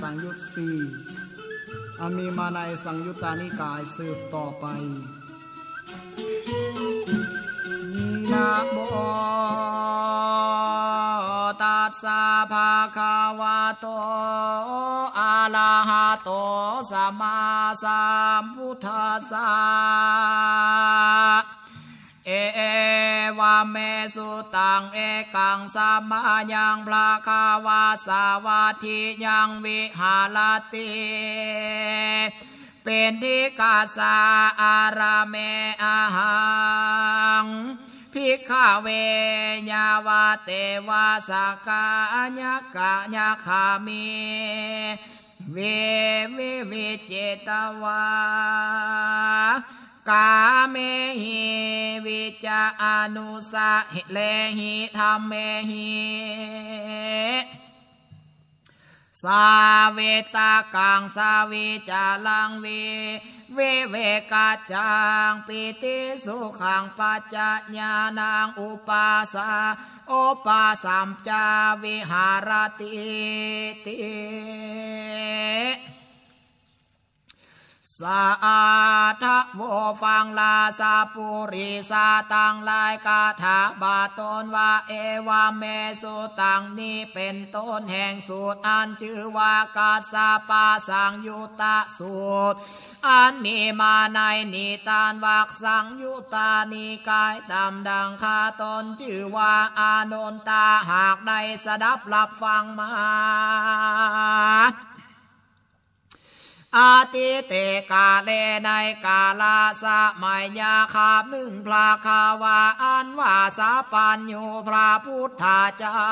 สังยุตสีอามีมาในสังยุตตานิกายสืบต่อไปนะโมตัสสะภะคะวะโตอะระหะโตสัมมาสัมพุทธัสสะ เอวะเมสุตังเอกังสมายังพระคาวาสาวัติยังวิหารติเป็นที่กาสาอาราเมอาหังพิกขเวยาวาเตวาสกาญกะญาคามีเววิวิเจตวา กาเมหิวิจาอนุสาหิเลหิธรรมเมหิสาเวตากังสาวิจาลังเวเวเวกาจังปิติสุขังปัจจญาณังอุปาสาโอปาสัมจาวิหารติติ สาธโวฟังลาสาปุริสาตังลายกาถาบาตนว่าเอวาเมสุตังนี้เป็นต้นแห่งสูตรอันชื่อว่ากาสาปาสังยุตะสูตร อันนี้มาในนิตานวักสังยุตานิกายตามดังคาตนชื่อว่าอานนตาหากได้สดับรับฟังมา อาติเตกาเลในกาลาสะมัยยาคาบนึ่งพระคาวาอันว่าสาปัญญูพระพุทธเจ้า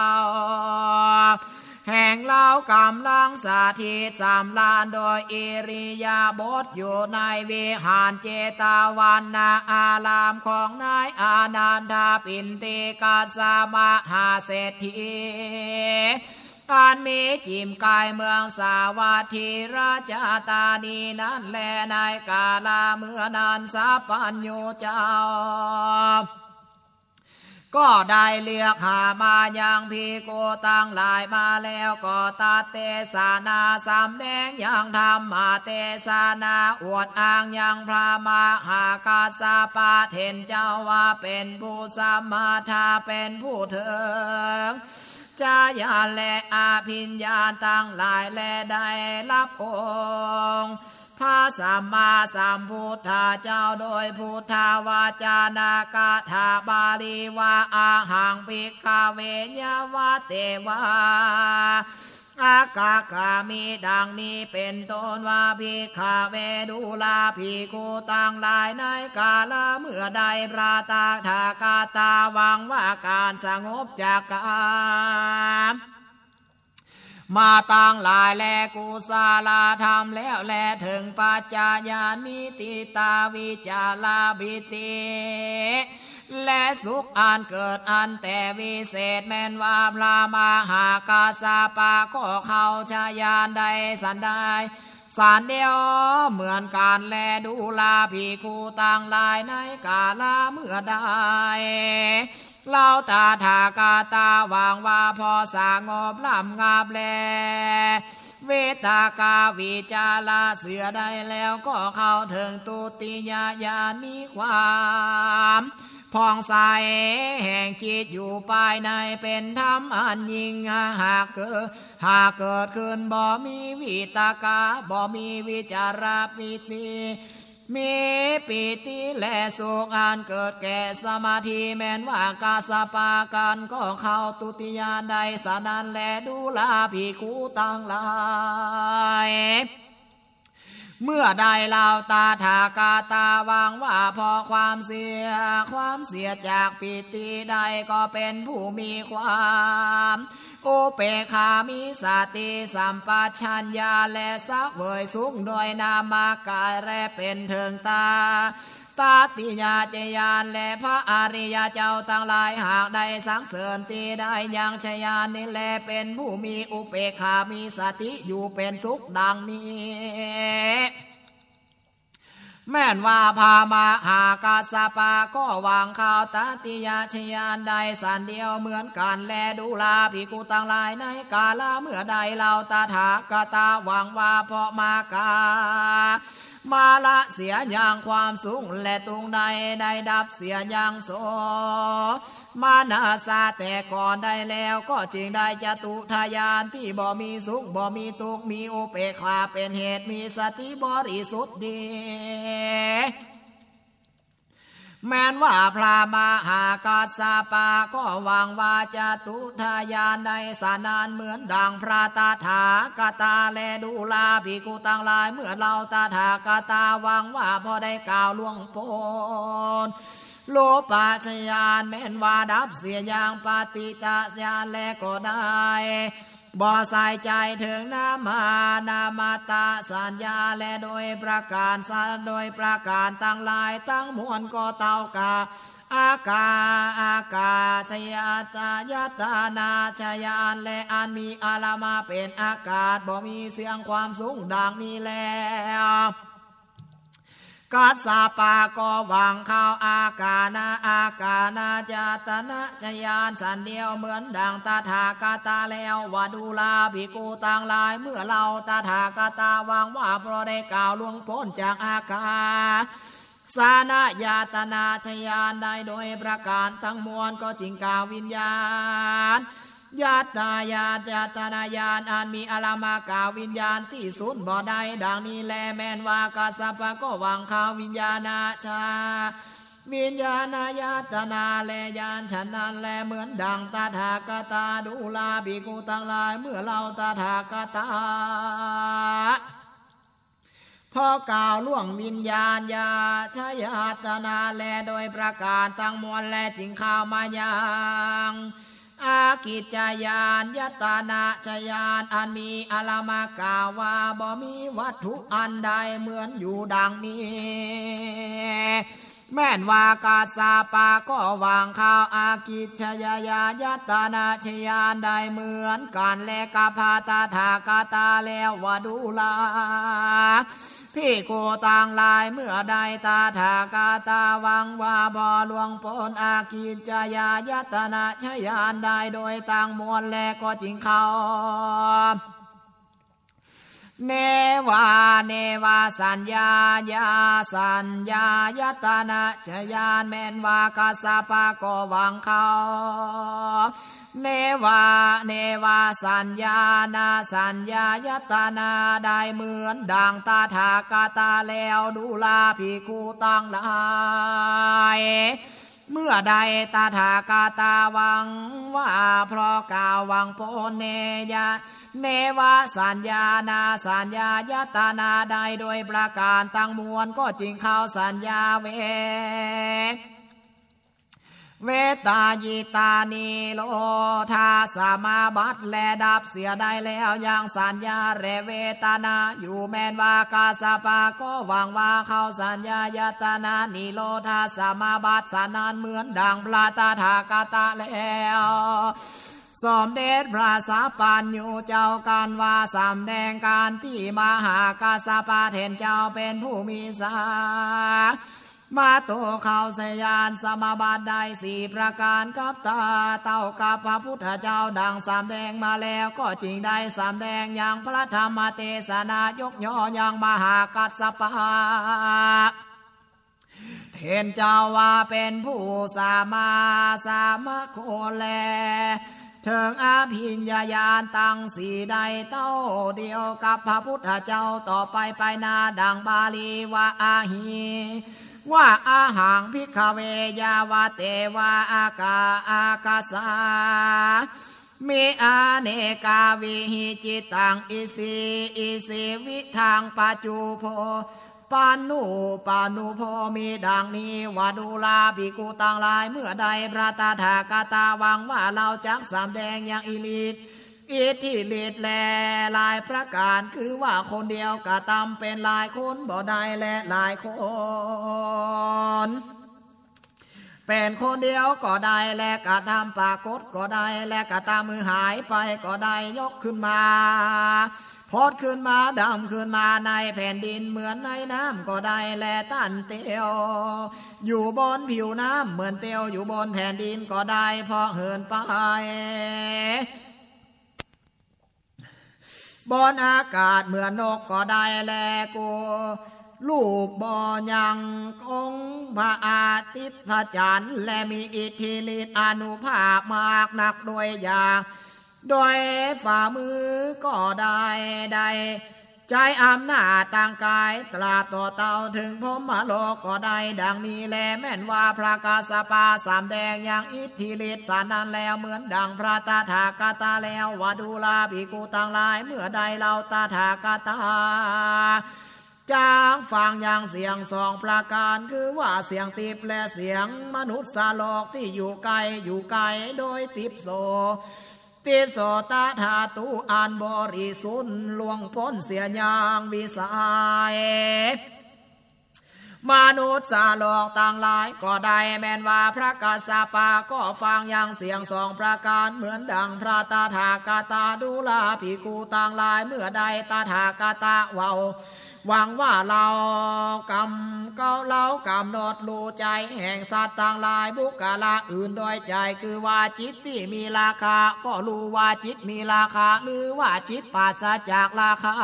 แห่งเล่ากำลังสาธิตสามลานโดยอิริยาบถอยู่ในวิหารเจตาวันนาอารามของนายอานันทาปินติกาสามหาเศรษฐี การมีจิมกายเมืองสาวัตถีราชาตานีนั้นแลในกาลาเมื่อนานสาปัญโยเจ้าก็ได้เลือกหามาอย่างพีโกตั้งหลายมาแล้วก็ตัดเตสานาสามแดงอย่างธรรมมาเตสานาอวดอ้างอย่างพระมหากาสาปาเทนเจ้าว่าเป็นผู้สมมาทาเป็นผู้เถิง จายาและอาพิญญาตั้งหลายและได้รับองค์พระสัมมาสัมพุทธาเจ้าโดยพุทธาวาจานากาถาบาลีวาอาหังปิกาเวญวาเตวา อากากามีดังนี้เป็นต้นว่าพิคาเวดูลาภิกขุต่างหลายในกาลเมื่อใดพระตาถากาตาวังว่าการสงบจากกามมาต่างหลายแลกุศลธรรมแล้วแลถึงปัจจายานิติตาวิจาลาบิติ และสุขอันเกิดอันแต่วิเศษแมนว่าพระมหากาสาปาก็เข้าชายานใดสันใดสารเดียวเหมือนการแลดูลาพีคูต่างลายในกาลาเมื่อใดเล่าตาถากาตาวางว่าพอสางบลำงาบแล เวตากาวิจาลาเสือได้แล้วก็เข้าถึงตุติยาญาณมีความ พองใสแห่งจิตอยู่ภายในเป็นธรรมอันยิ่งหากเกิดหากเกิดขึ้นบ่มีวิตากาบ่มีวิจาราปิติมีปิติและสุขอันเกิดแก่สมาธิแม้นว่ากาสปากันก็เข้าตุติยานใดสานันและดูลาภิกขุตั้งหลาย เมื่อได้เล่าตาถากาตาวางว่าพอความเสีย ความเสียจากปิติใดก็เป็นผู้มีความโอเปคามิสติสัมปชัญญาและสักเวยสุขโดยนามากายและเป็นเทิงตา ตาติญาเจยานและพระอริยเจ้าทั้งหลายหากได้สังเสริญตีได้ยังชยานนี่แลเป็นผู้มีอุเปกขามีสติอยู่เป็นสุขดังนี้แม่นว่าพามาหากาสปาก็วางข่าวตติยาชยานใดสันเดียวเหมือนกันแลดูลาภิกุต่างหลายในกาลเมื่อใดเราตถากตาหวังว่าเพราะมากา มาละเสียอย่างความสูงและตุงใดได้ดับเสียอย่างโสมานาซาแต่ก่อนได้แล้วก็จริงได้จะตุทายานที่บ่มีสุขบ่มีตุกมีอุเปคาเป็นเหตุมีสติบริสุทธิ์ดี แม้นว่าพระมหากาสาปาก็วังว่าจะตุทายานในสานานเหมือนดังพระตาถากตาแลดูลาภิกุต่างลายเมื่อเราตาถากตาวังว่าพอได้กล่าวล่วงพ้นโลปาชยานแม้นว่าดับเสียอย่างปฏิตาญาแลก็ได้ บ่ใส่ใจถึงนามานามาตาสัญญาและโดยประการสาโดยประการตั้งหลายตั้งมวลก็เต่ากาอากาอากาศยาตายตานาชยานและอันมีอาลามาเป็นอากาศบ่มีเสียงความสูงดังนี้แล้ว กาสาปากวางเข้าอากานาอากานาจาตนะชยานสันเดียวเหมือนดังตาถากาตาแล้ววาดูลาภิกูต่างลายเมื่อเราตาถากาตาวางว่าเพราะได้กล่าวล่วงพ้นจากอากาสานายาตนาชยานได้โดยประการทั้งมวลก็จิงกล่าววิญญาณ ญาตายาจาตนายานอันมีอารามากาวิญญาณที่สุดบ่ได้ดังนี้แลแมนว่ากาสปะก็วางข่าววิญญาณาชา วิญญาณญาตนาแลยานฉันนั้นแลเหมือนดังตาถากตาดูลาบิกุตังหลายเมื่อเราตาถากตาพอกล่าวล่วงวิญญาณยาชยาตนาแลโดยประการตั้งมวลแลจิงข่าวมายัง อากิจายานยตานาชยานอันมีอลามากาว่าบ่มีวัตถุอันใดเหมือนอยู่ดังนี้ แม่นวากาสาปาก็วางข้าวอากิจชยายายตนาชยานได้เหมือนกันและกาพาตาถากาตาแล้ววดูลาพี่โกต่างลายเมื่อใดตาถากาตาวังว่าบ่หลวงปนอากิจจายายตนะชยานได้โดยต่างมวลแลก็จริงเขา เนวาเนวาสัญญายาสัญญายตนะชยานแมนวากาสาปาก็วังเขาเนวาเนวาสัญญานาสัญญายตนาได้เหมือนดังตาถากาตาแล้วดูลาภิกขุตั้งหลาย เมื่อใดตาถากาตาวังว่าเพราะกาวังโพเนยะเนวาสัญญานาสัญญายตานาใดโดยประการตั้งมวลก็จริงเข้าสัญญาเว เวตายิตานีโลทาสามาบัตแลดับเสียได้แล้วอย่างสัญญาเรเวตานาอยู่แมนวากาสปาก็หวังว่าเข้าสัญญายตานานิโลทาสามาบัตสานานเหมือนดังพระตาถากาตาแล้วสมเด็จพระสัพพันยูเจ้าการว่าสามแดงการที่มหากาสปาเทนเจ้าเป็นผู้มีสา มาโตเข้าวสยานสมาบาทได้สี่ประการกับตาเต้ากับพระพุทธเจ้าดังสามแดงมาแล้วก็จริงได้สามแดงอย่างพระธรรมเทศนายกย่ออย่างมหากัสปะเห็นเจ้าว่าเป็นผู้สามาสามโคแลเถิงอาภิญญาญาณตั้งสีใดเต้าเดียวกับพระพุทธเจ้าต่อไปไปนาดังบาลีว่าอาหี ว่าอาหังพิกเวยาวาเตวาอากาอากาสามีอาเนกาวิหิจิตังอิสิอิสิวิทางปัจจุโพปานุปานุโพมีดังนี้วาดูลาภิกขุต่างลายเมื่อใดพระตาถากาตาวังว่าเราจักสามแดงอย่างอิลิต อิทธิฤทธิ์แลหลายประการคือว่าคนเดียวกะตำเป็นหลายคนบ่ได้และหลายคนเป็นคนเดียวก็ได้และกระทำปรากฏก็ได้และกระตามมือหายไปก็ได้ยกขึ้นมาพอดขึ้นมาดำขึ้นมาในแผ่นดินเหมือนในน้ำก็ได้แลตันเตียว อยู่บนผิวน้ำเหมือนเตียวอยู่บนแผ่นดินก็ได้พอเหินไป บนอากาศเหมือนนกก็ได้แลกูลูกบ่อยังองพระอาทิตย์พระจันทร์และมีอิทธิฤทธิอนุภาพมากนักโดยยาโดยฝ่ามือก็ได้ได้ ใจอำนาจต่างกาย ตราบต่อเต่าถึงพมมาโลกก็ได้ดังนี้แลแม่นว่าพระกาสปาสามแดงอย่างอิทธิฤทธิ์สานั้นแล้วเหมือนดังพระตาถากตาแล้ววาดูลาภิกูต่างหลาย เมื่อใดเราตาถากตาจางฟังอย่างเสียงสองประการคือว่าเสียงติบและเสียงมนุษย์สาโลกที่อยู่ไกลอยู่ไกลโดยติบโซ ติบโสตาธาตุอันบริสุนลวงพ้นเสียยางวิสัย มนุษย์สาโลกต่างหลาย ก็ได้แม้นว่าพระกาสปาก็ฟังอย่างเสียงสองประการเหมือนดังพระตาถากตาดูลาภิกูต่างหลาย เมื่อใดตาถากตาเว้าหวังว่าเรากำเก้าเรากำหนดรู้ใจแห่งสัตว์ต่างหลายบุกาละอื่นโดยใจคือว่าจิตที่มีราคา ก็รู้ว่าจิตมีราคา หรือว่าจิตปราศจากราคา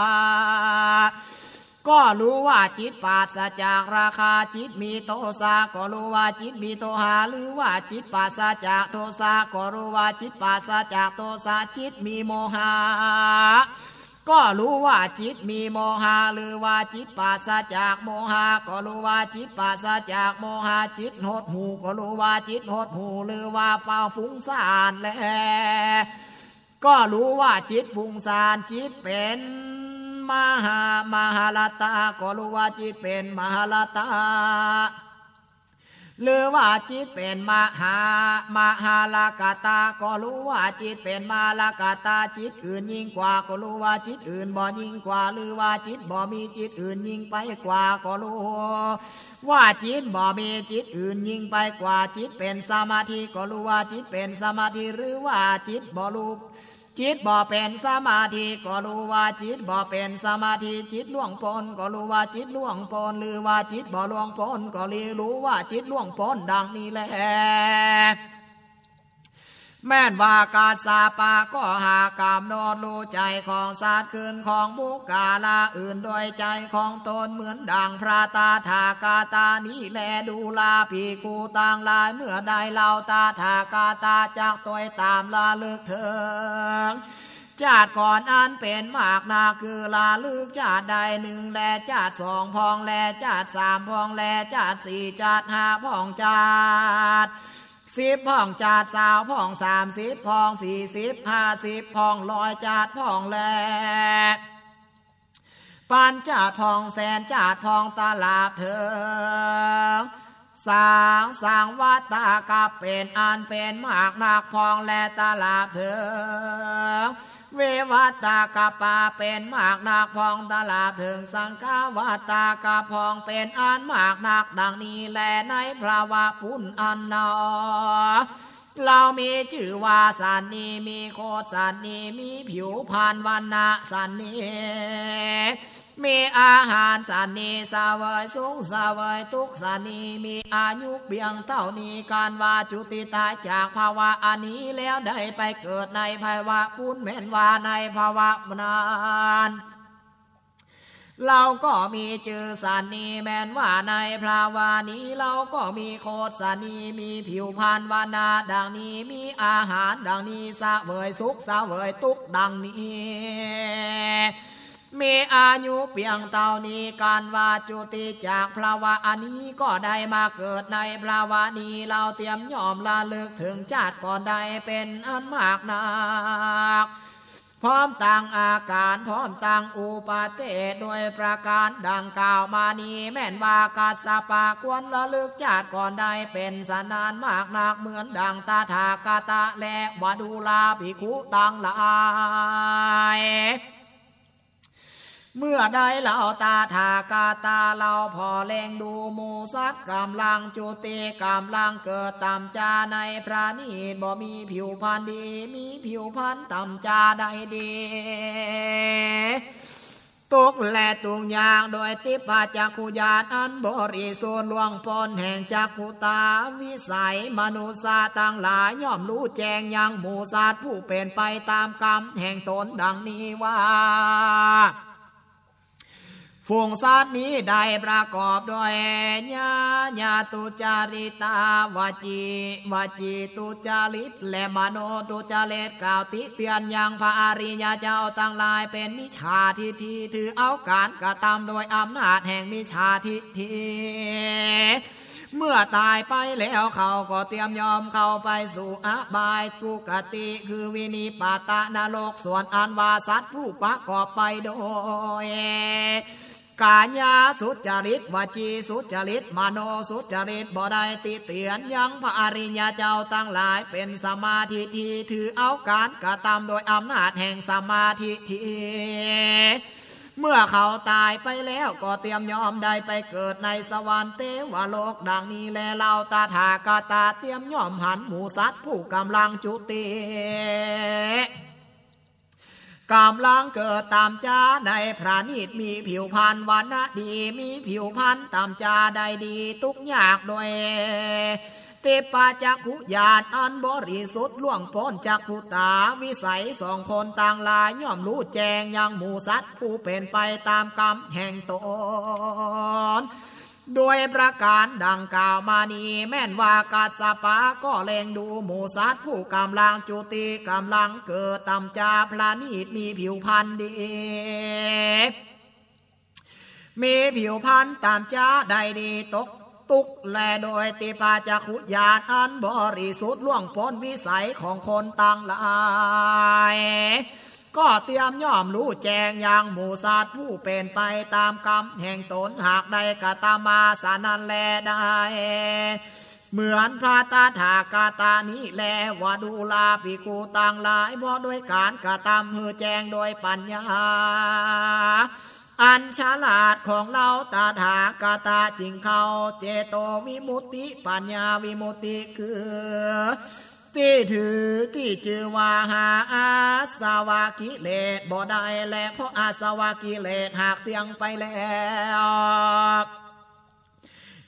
ก็รู้ว่าจิตปราศจากราคาจิตมีโทสะก็รู้ว่าจิตมีโทหาหรือว่าจิตปราศจากโทสะก็รู้ว่าจิตปราศจากโทสะจิตมีโมหะก็รู้ว่าจิตมีโมหะหรือว่าจิตปราศจากโมหะก็รู้ว่าจิตปราศจากโมหะจิตหดหูก็รู้ว่าจิตหดหูหรือว่าเฝ้าฟุ้งซ่านแลก็รู้ว่าจิตฟุ้งซ่านจิตเป็น มหามหาลตาก็รู้ว่าจิตเป็นมหาลตาหรือว่าจิตเป็นมหามหาลากาตา ก็รู้ว่าจิตเป็นมาลากาตาจิตอื่นยิ่งกว่า ก็รู้ว่าจิตอื่นบ่ยิ่งกว่า หรือว่าจิตบ่มีจิตอื่นยิ่งไปกว่า ก็รู้ว่าจิตบ่มีจิตอื่นยิ่งไปกว่าจิตเป็นสมาธิ ก็รู้ว่าจิตเป็นสมาธิ หรือว่าจิตบ่รู้ จิตบ่เป็นสมาธิก็รู้ว่าจิตบ่เป็นสมาธิจิตล่วงพ้นก็รู้ว่าจิตล่วงพ้นหรือว่าจิตบ่ล่วงพ้นก็รีรู้ว่าจิตล่วงพ้นดังนี้แหละ แม่นว่าการสาปาก็หากามโนดรู้ใจของสัตว์คืนของบุกกาลาอื่นโดยใจของตนเหมือนดังพระตาถากาตานี้แลดูลาพีกูต่างลายเมื่อใดเล่าตาถากาตาจากตัวตามลาลึกเถิงจาดก่อนอันเป็นมากนาคือลาลึกจาดใดหนึ่งแลจาดสองพองแลจาดสามพองแลจาดสี่จาดห้าพองจาด สิบพองจาดสาวพองสามสิบพองสี่สิบห้าสิบพองลอยจาดพองแลปานจาดพองแสนจาดพองตลาบเถิง สางสางวัตตากับเป็นอันเป็นมากนักพองและตลาบเถิงเววัตตากปาเป็นมากนักพองตลาบถึงสังฆาวัตตากพองเป็นอันมากนักดังนี้แลในพระวะพุนอันนอเรามีชื่อว่าสันนีมีโคตสันนีมีผิวพรรณวันนะสันนี มีอาหารสันนีสาวยสูงสาวยทุกสันนีมีอายุเพียงเท่านี้การว่าจุติตายจากภาวะอันนี้แล้วได้ไปเกิดในภาวะพุนแม่นว่าในภาวะนานเราก็มีจือสันนีแม้นว่าในพระวานี้เราก็มีโคตรสันนีมีผิวพรรณวานาดังนี้มีอาหารดังนี้สะเวยสุขสะเวยตุกดังนี้ มีอายุเพียงเท่านี้การว่าจุติจากพระวะอันนี้ก็ได้มาเกิดในพระวะนี้เราเตรียมยอมลาเลิกถึงชาติก่อนใดเป็นอันมากนักพร้อมต่างอาการพร้อมต่างอุปาเตโดยประการดังกล่าวมานี้แม่นว่ากาสปาควรละลึกชาติก่อนได้เป็นสนานมากนักเหมือนดังตาถากาตะและวดูลาภิกขุตังหลาย เมื่อใดเราตาถากาตาเราพอแรงดูหมูสัตว์กำลังจุติกำลังเกิดตามจาในพระนีบ่มีผิวพรรณดี มีผิวพรรณตามจาใดดีตุกและตุงยางโดยติปาจักขุญาณอันบริสุทธิ์ลวงพนแห่งจักขุตา วิสัยมนุษย์ต่างหลายย่อมรู้แจงยังหมูสัตว์ผู้เป็นไปตามกรรมแห่งตนดังนี้ว่า ฝูงสัตว์นี้ได้ประกอบด้วยญาญาตุจาริตาวาจีวาจีตุจาริต และมโนตุจาริตกล่าวติเตียนยังพระอริยเจ้าตั้งหลายเป็นมิจฉาทิฏฐิถือเอาการกระทำโดยอำนาจแห่งมิจฉาทิฏฐิเมื่อตายไปแล้วเขาก็เตรียมยอมเข้าไปสู่อบายทุกติคือวินิปาตนรกส่วนอันวาสัตว์ผู้ประกอบไปโดย กาญาสุจริตวจีสุจริตมโนสุจริตบ่ได้ติเตียนยังพระอริยเจ้าตั้งหลายเป็นสมาธิที่ถือเอาการกระทำโดยอำนาจแห่งสมาธิที่เมื่อเขาตายไปแล้วก็เตรียมยอมได้ไปเกิดในสวรรค์เทวโลกดังนี้แลเราตาถากาตาเตรียมยอมหันหมูสัตว์ผู้กำลังจุติ กำลังเกิดตามจาในพระนิตมีผิวพรรณวันนะดีมีผิวพรรณตามจาใดดีทุกอยากโดยเตปาจักขุญาณอันบริสุทธิ์ล่วงพ้นจากขุตาวิสัยสองคนต่างลายย่อมรู้แจงยังหมูสัตว์ผู้เป็นไปตามกรรมแห่งตน โดยประการดังกล่าวมานี้แม่นว่ากัสสปะก็เลงดูหมูสัตว์ผู้กำลังจุติกำลังเกิดตำจาพระนิตมีผิวพรรณดีมีผิวพรรณตามจ้าใดดีตกตุกแลโดยติปาจักขุญาณอันบริสุทธิ์ล่วงพ้นวิสัยของคนต่างหลาย ก็เตรียมย่อมรู้แจงอย่างหมูสัตว์ผู้เป็นไปตามกรรมแห่งตนหากได้กระตามมาสานันแลได้เหมือนพระตาถากาตานี้แลวาดูลาปิกูต่างหลายบ่ด้วยการกระทำหือแจงโดยปัญญา อันฉลาดของเราตาถากาตาจริงเขาเจโตวิมุตติปัญญาวิมุตติคือ ที่ถือที่จือว่าหาอาสวากิเลสบ่ได้และเพราะอาสวากิเลสหากเสียงไปแล้ว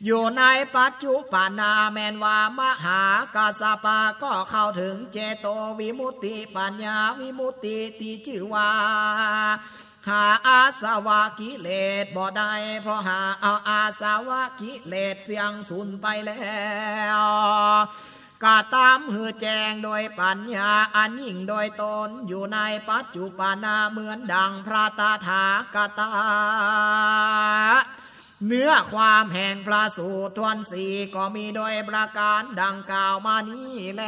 อยู่ในปัจจุปนาแมนว่ามหากาสปาก็เข้าถึงเจโตวิมุตติปัญญาวิมุตติที่ชื่อว่าหาอาสวะกิเลสบ่ได้เพราะหาเอาอาสวะกิเลสเสียงสูญไปแล้ว กาตามหือแจงโดยปัญญาอันยิ่งโดยตนอยู่ในปัจจุปนาเหมือนดังพระตาถากตา เนื้อความแห่งพระสูตรทวนสีก็มีโดยประการดังกล่าวมานี้แล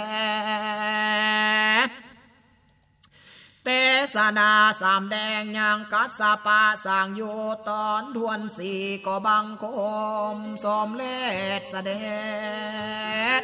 สนาสามแดงยังกัสปาสร้างโยตอนทวนสีก็บังคมสมเลศเสด็จ